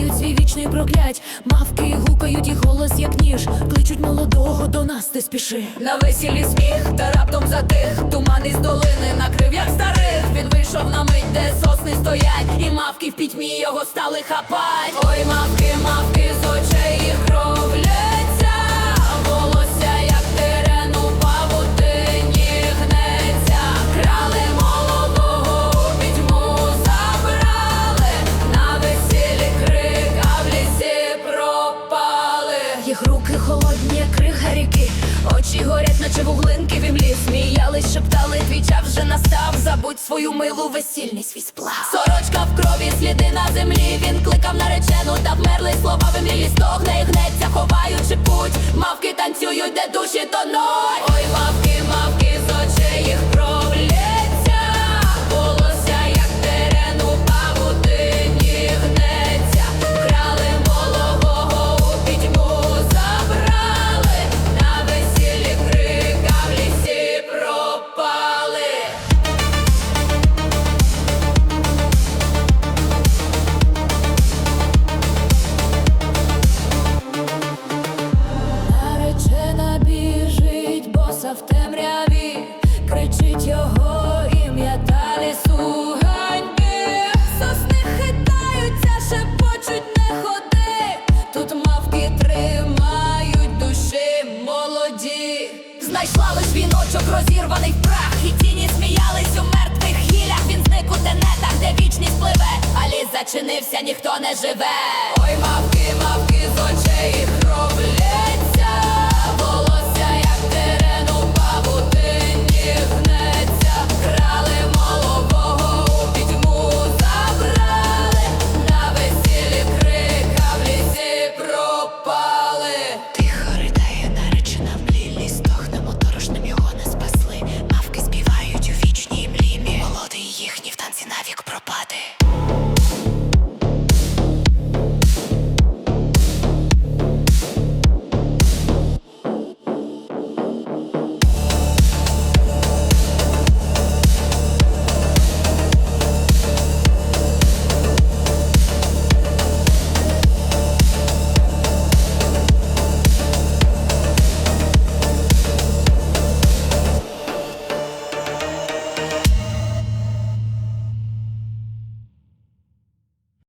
мають свій вічний проклять. Мавки гукають і голос, як ніж. Кличуть молодого до нас, ти спіши. На весіллі сміх та раптом затих Туман із долини накрив, як старих Він вийшов на мить, де сосни стоять І мавки в пітьмі його стали хапать Ой, мавки, мавки, наче вуглинки в імлі Сміялись, шептали, твій час вже настав. Забудь свою милу весільний свій сплав. Сорочка в крові, сліди на землі. Він кликав наречену, та вмерли слова в імлі. Стогне і гнеться, ховаючи путь. Мавки танцюють, де душі тонуть молоді. Знайшла лиш віночок розірваний в прах І тіні сміялись у мертвих хілях Він зник у тенетах, де вічність пливе. А ліс зачинився, ніхто не живе. Ой, мавки,